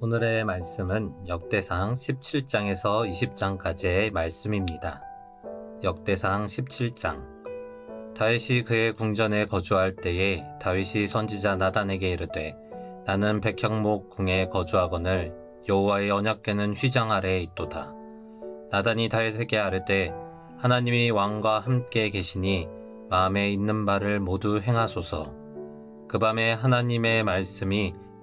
오늘의 말씀은 역대상 17장에서 20장까지의 말씀입니다. 역대상 17장 다윗이 그의 궁전에 거주할 때에 다윗이 선지자 나단에게 이르되 나는 백향목 궁에 거주하거늘 여호와의 언약궤는 휘장 아래에 있도다. 나단이 다윗에게 아뢰되 하나님이 왕과 함께 계시니 마음에 있는 바를 모두 행하소서. 그 밤에 하나님의 말씀이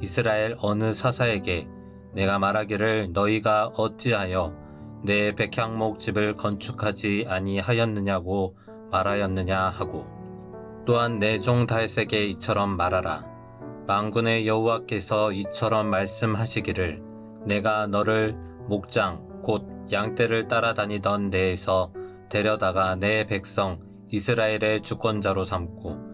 이스라엘 어느 사사에게 내가 말하기를 너희가 어찌하여 내 백향목 집을 건축하지 아니하였느냐고 말하였느냐 하고 또한 내 종 다윗에게 이처럼 말하라. 망군의 여호와께서 이처럼 말씀하시기를 내가 너를 목장 곧 양떼를 따라다니던 데에서 데려다가 내 백성 이스라엘의 주권자로 삼고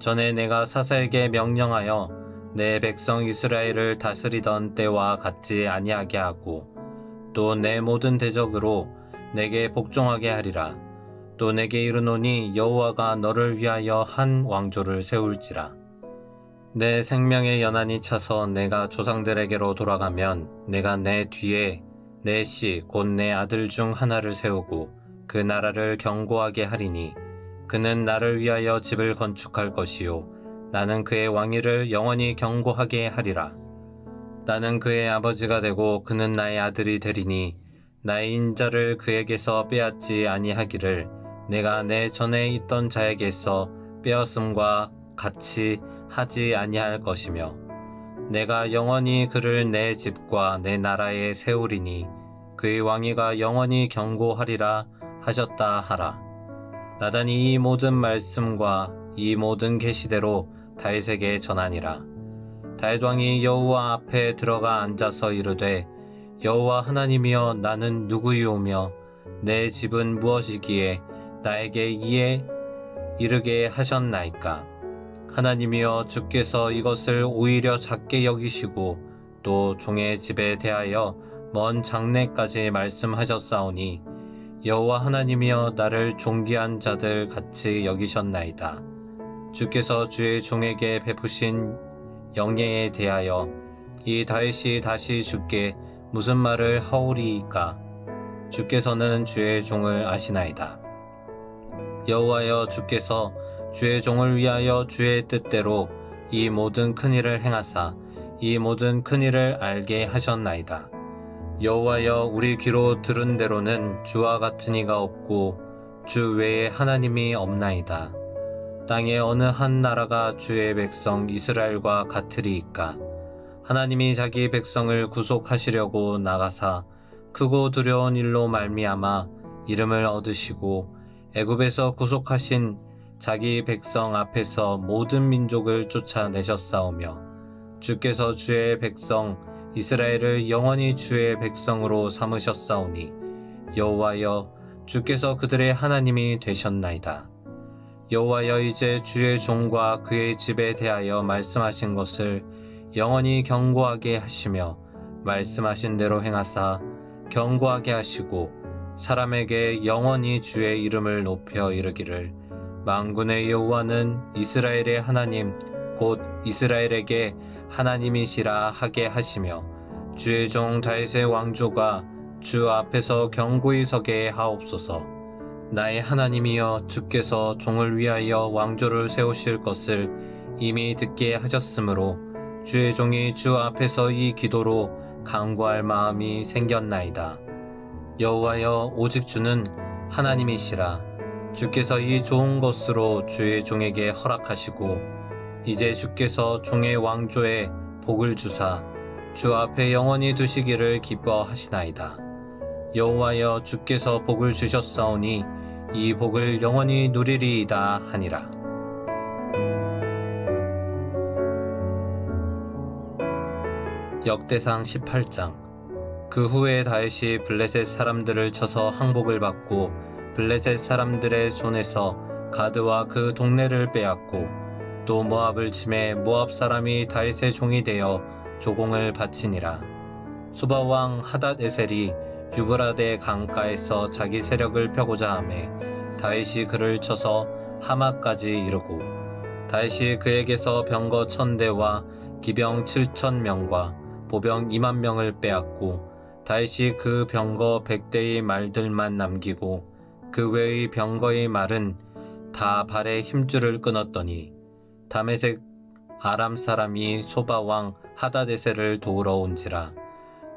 전에 내가 사사에게 명령하여 내 백성 이스라엘을 다스리던 때와 같지 아니하게 하고 또 내 모든 대적으로 내게 복종하게 하리라. 또 내게 이르노니 여호와가 너를 위하여 한 왕조를 세울지라. 내 생명의 연한이 차서 내가 조상들에게로 돌아가면 내가 내 뒤에 내 씨 곧 내 아들 중 하나를 세우고 그 나라를 경고하게 하리니 그는 나를 위하여 집을 건축할 것이요 나는 그의 왕위를 영원히 경고하게 하리라. 나는 그의 아버지가 되고 그는 나의 아들이 되리니 나의 인자를 그에게서 빼앗지 아니하기를 내가 내 전에 있던 자에게서 빼앗음과 같이 하지 아니할 것이며 내가 영원히 그를 내 집과 내 나라에 세우리니 그의 왕위가 영원히 경고하리라 하셨다 하라. 나단이 이 모든 말씀과 이 모든 계시대로 다윗에게 전하니라. 다윗 왕이 여호와 앞에 들어가 앉아서 이르되 여호와 하나님이여 나는 누구이오며 내 집은 무엇이기에 나에게 이에 이르게 하셨나이까 하나님이여 주께서 이것을 오히려 작게 여기시고 또 종의 집에 대하여 먼 장래까지 말씀하셨사오니 여호와 하나님이여 나를 존귀한 자들 같이 여기셨나이다. 주께서 주의 종에게 베푸신 영예에 대하여 이 다윗이 다시 주께 무슨 말을 하오리이까 주께서는 주의 종을 아시나이다. 여호와여 주께서 주의 종을 위하여 주의 뜻대로 이 모든 큰 일을 행하사 이 모든 큰 일을 알게 하셨나이다. 여호와여 우리 귀로 들은 대로는 주와 같은 이가 없고 주 외에 하나님이 없나이다. 땅의 어느 한 나라가 주의 백성 이스라엘과 같으리이까 하나님이 자기 백성을 구속하시려고 나가사 크고 두려운 일로 말미암아 이름을 얻으시고 애굽에서 구속하신 자기 백성 앞에서 모든 민족을 쫓아내셨사오며 주께서 주의 백성 이스라엘을 영원히 주의 백성으로 삼으셨사오니 여호와여 주께서 그들의 하나님이 되셨나이다. 여호와여 이제 주의 종과 그의 집에 대하여 말씀하신 것을 영원히 경고하게 하시며 말씀하신 대로 행하사 경고하게 하시고 사람에게 영원히 주의 이름을 높여 이르기를 만군의 여호와는 이스라엘의 하나님 곧 이스라엘에게 하나님이시라 하게 하시며 주의 종 다윗의 왕조가 주 앞에서 경고히 서게 하옵소서. 나의 하나님이여 주께서 종을 위하여 왕조를 세우실 것을 이미 듣게 하셨으므로 주의 종이 주 앞에서 이 기도로 강구할 마음이 생겼나이다. 여호와여 오직 주는 하나님이시라 주께서 이 좋은 것으로 주의 종에게 허락하시고 이제 주께서 종의 왕조에 복을 주사 주 앞에 영원히 두시기를 기뻐하시나이다. 여호와여 주께서 복을 주셨사오니 이 복을 영원히 누리리이다 하니라. 역대상 18장 그 후에 다윗이 블레셋 사람들을 쳐서 항복을 받고 블레셋 사람들의 손에서 가드와 그 동네를 빼앗고 또 모압을 침해 모압 사람이 다윗의 종이 되어 조공을 바치니라. 수바 왕 하닷 에셀이 유브라데 강가에서 자기 세력을 펴고자 하매 다윗이 그를 쳐서 하마까지 이르고 다윗이 그에게서 병거 천대와 기병 칠천 명과 보병 2만 명을 빼앗고 다윗이 그 병거 100대의 말들만 남기고 그 외의 병거의 말은 다 발에 힘줄을 끊었더니 다메색 아람 사람이 소바 왕 하다데세를 도우러 온지라.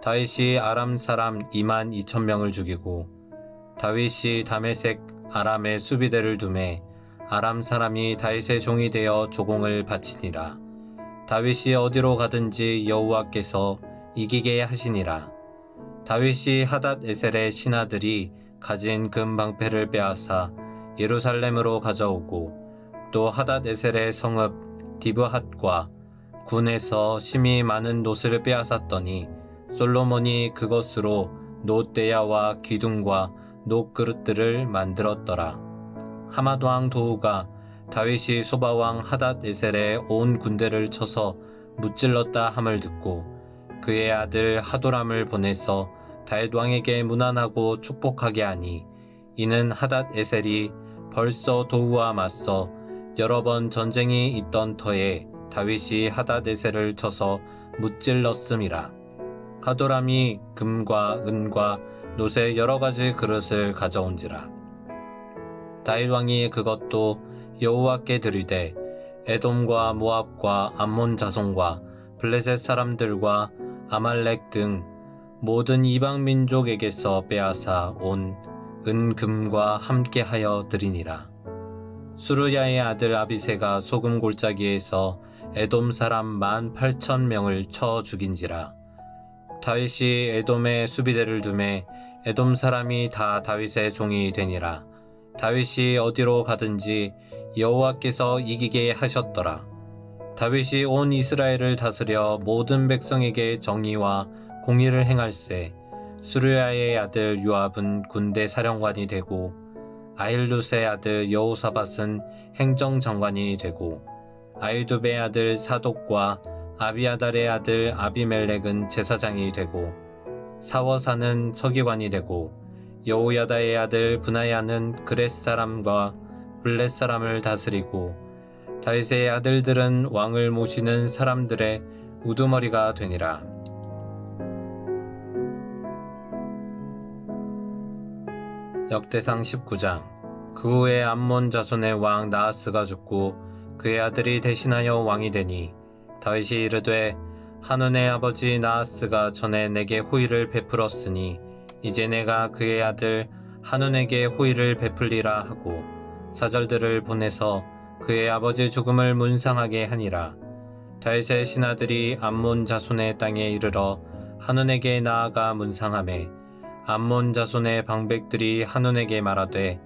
다윗이 아람 사람 2만 2천 명을 죽이고 다윗이 다메색 아람의 수비대를 두매 아람 사람이 다윗의 종이 되어 조공을 바치니라. 다윗이 어디로 가든지 여호와께서 이기게 하시니라. 다윗이 하닷 에셀의 신하들이 가진 금 방패를 빼앗아 예루살렘으로 가져오고 또 하닷 에셀의 성읍 디브핫과 군에서 심히 많은 노스를 빼앗았더니 솔로몬이 그것으로 노대야와 기둥과 노그릇들을 만들었더라. 하마도왕 도우가 다윗이 소바왕 하닷 에셀의 온 군대를 쳐서 무찔렀다 함을 듣고 그의 아들 하도람을 보내서 다윗 왕에게 무난하고 축복하게 하니 이는 하닷 에셀이 벌써 도우와 맞서 여러 번 전쟁이 있던 터에 다윗이 에셀을 쳐서 무찔렀음이라 하도람이 금과 은과 노새 여러 가지 그릇을 가져온지라 다윗 왕이 그것도 여호와께 드리되 에돔과 모압과 암몬 자손과 블레셋 사람들과 아말렉 등 모든 이방 민족에게서 빼앗아 온 은금과 함께하여 드리니라. 수르야의 아들 아비세가 소금 골짜기에서 에돔 사람 만 팔천 명을 쳐 죽인지라. 다윗이 에돔의 수비대를 두매 에돔 사람이 다 다윗의 종이 되니라. 다윗이 어디로 가든지 여호와께서 이기게 하셨더라. 다윗이 온 이스라엘을 다스려 모든 백성에게 정의와 공의를 행할세. 수르야의 아들 요압은 군대 사령관이 되고 아일룻의 아들 여호사밧은 행정장관이 되고 아이두베의 아들 사독과 아비아달의 아들 아비멜렉은 제사장이 되고 사워사는 서기관이 되고 여호야다의 아들 분하야는 그렛 사람과 블렛 사람을 다스리고 다윗의 아들들은 왕을 모시는 사람들의 우두머리가 되니라. 역대상 19장. 그 후에 암몬 자손의 왕 나하스가 죽고 그의 아들이 대신하여 왕이 되니 다윗이 이르되 한운의 아버지 나하스가 전에 내게 호의를 베풀었으니 이제 내가 그의 아들 한운에게 호의를 베풀리라 하고 사절들을 보내서 그의 아버지 죽음을 문상하게 하니라. 다윗의 신하들이 암몬 자손의 땅에 이르러 한운에게 나아가 문상함에 암몬 자손의 방백들이 한운에게 말하되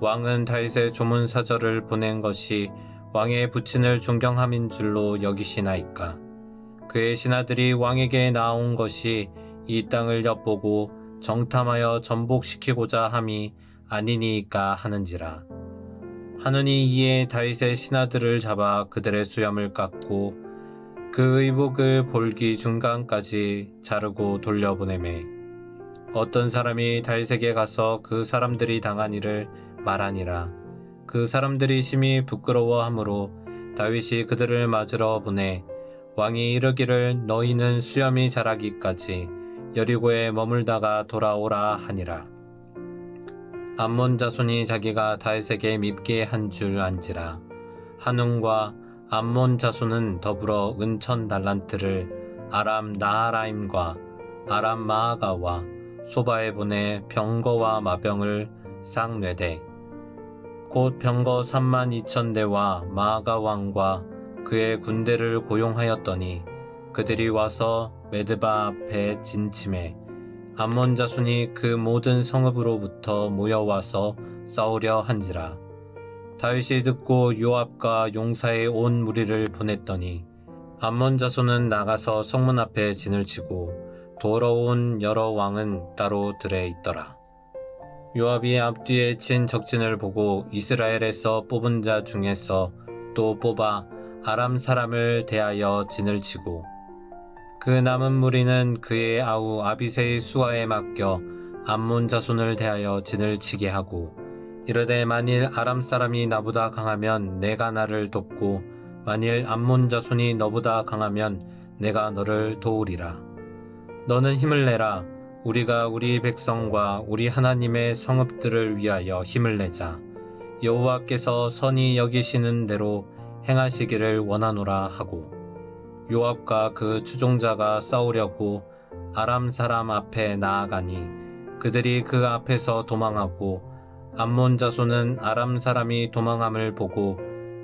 왕은 다윗의 조문 사절을 보낸 것이 왕의 부친을 존경함인 줄로 여기시나이까? 그의 신하들이 왕에게 나온 것이 이 땅을 엿보고 정탐하여 전복시키고자 함이 아니니까 하는지라. 하느니 이에 다윗의 신하들을 잡아 그들의 수염을 깎고 그 의복을 볼기 중간까지 자르고 돌려보내매 어떤 사람이 다윗에게 가서 그 사람들이 당한 일을 말하니라. 그 사람들이 심히 부끄러워하므로 다윗이 그들을 맞으러 보내 왕이 이르기를 너희는 수염이 자라기까지 여리고에 머물다가 돌아오라 하니라. 암몬 자손이 자기가 다윗에게 밉게 한 줄 안지라. 한웅과 암몬 자손은 더불어 은천 달란트를 아람 나하라임과 아람 마아가와 소바에 보내 병거와 마병을 싹뇌되 곧 병거 3만 2천 대와 마아가 왕과 그의 군대를 고용하였더니 그들이 와서 메드바 앞에 진침해 암몬 자손이 그 모든 성읍으로부터 모여와서 싸우려 한지라. 다윗이 듣고 요압과 용사의 온 무리를 보냈더니 암몬 자손은 나가서 성문 앞에 진을 치고 돌아온 여러 왕은 따로 들에 있더라. 요압이 앞뒤에 친 적진을 보고 이스라엘에서 뽑은 자 중에서 또 뽑아 아람 사람을 대하여 진을 치고 그 남은 무리는 그의 아우 아비세의 수하에 맡겨 암몬 자손을 대하여 진을 치게 하고 이르되 만일 아람 사람이 나보다 강하면 내가 나를 돕고 만일 암몬 자손이 너보다 강하면 내가 너를 도우리라 너는 힘을 내라. 우리가 우리 백성과 우리 하나님의 성읍들을 위하여 힘을 내자. 여호와께서 선히 여기시는 대로 행하시기를 원하노라 하고 요압과 그 추종자가 싸우려고 아람 사람 앞에 나아가니 그들이 그 앞에서 도망하고 암몬 자손은 아람 사람이 도망함을 보고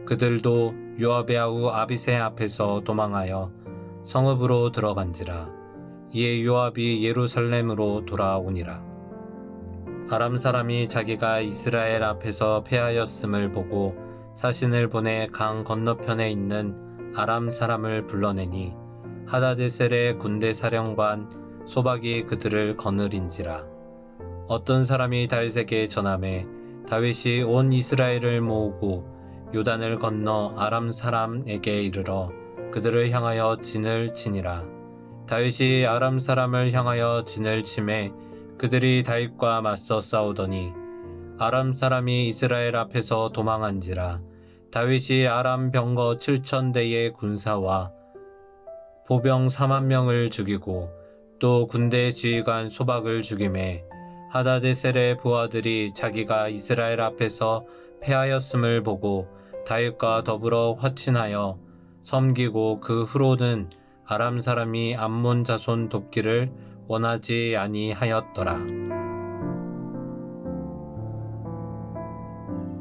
그들도 요압의 아우 아비세 앞에서 도망하여 성읍으로 들어간지라 이에 요압이 예루살렘으로 돌아오니라. 아람 사람이 자기가 이스라엘 앞에서 패하였음을 보고 사신을 보내 강 건너편에 있는 아람 사람을 불러내니 하다데셀의 군대 사령관 소박이 그들을 거느린지라. 어떤 사람이 다윗에게 전함해 다윗이 온 이스라엘을 모으고 요단을 건너 아람 사람에게 이르러 그들을 향하여 진을 치니라 다윗이 아람 사람을 향하여 진을 치매 그들이 다윗과 맞서 싸우더니 아람 사람이 이스라엘 앞에서 도망한지라 다윗이 아람 병거 7천 대의 군사와 보병 4만 명을 죽이고 또 군대 지휘관 소박을 죽임에 하다데셀의 부하들이 자기가 이스라엘 앞에서 패하였음을 보고 다윗과 더불어 화친하여 섬기고 그 후로는 아람 사람이 암몬 자손 돕기를 원하지 아니하였더라.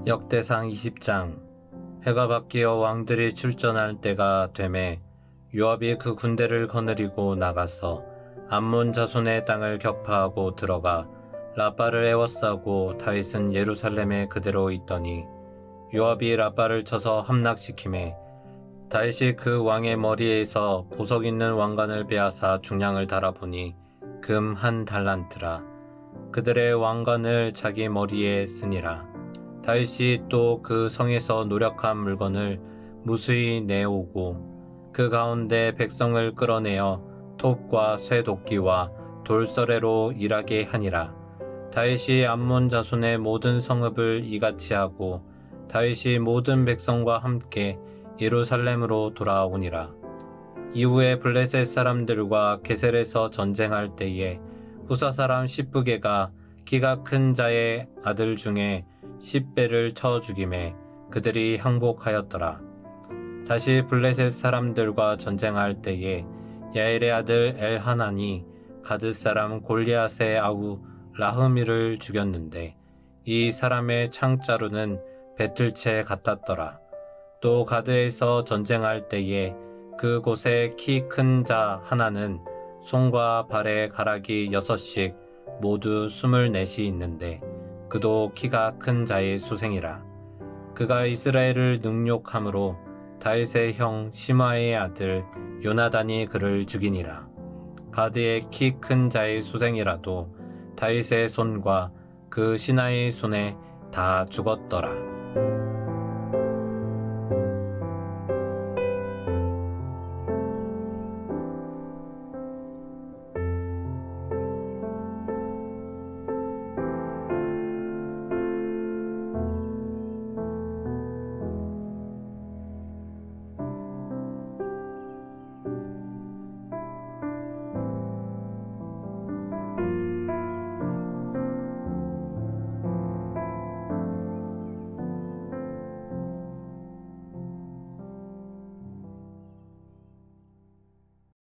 역대상 20장 해가 바뀌어 왕들이 출전할 때가 되매 요압이 그 군대를 거느리고 나가서 암몬 자손의 땅을 격파하고 들어가 라빠를 에워싸고 다윗은 예루살렘에 그대로 있더니 요압이 라빠를 쳐서 함락시킴에 다윗이 그 왕의 머리에서 보석 있는 왕관을 빼앗아 중량을 달아보니 금 한 달란트라. 그들의 왕관을 자기 머리에 쓰니라. 다윗이 또 그 성에서 노력한 물건을 무수히 내오고 그 가운데 백성을 끌어내어 톱과 쇠도끼와 돌서래로 일하게 하니라. 다윗이 암몬 자손의 모든 성읍을 이같이 하고 다윗이 모든 백성과 함께 예루살렘으로 돌아오니라. 이후에 블레셋 사람들과 게셀에서 전쟁할 때에 후사 사람 시브게가 키가 큰 자의 아들 중에 십배를 쳐 죽임에 그들이 항복하였더라. 다시 블레셋 사람들과 전쟁할 때에 야엘의 아들 엘하난이 가드 사람 골리앗의 아우 라흐미를 죽였는데 이 사람의 창자루는 배틀채 같았더라. 또 가드에서 전쟁할 때에 그곳에 키큰 자 하나는 손과 발에 가락이 여섯씩 모두 스물넷이 있는데 그도 키가 큰 자의 수생이라. 그가 이스라엘을 능욕함으로 다윗의 형 시마의 아들 요나단이 그를 죽이니라. 가드의 키 큰 자의 수생이라도 다윗의 손과 그 신하의 손에 다 죽었더라.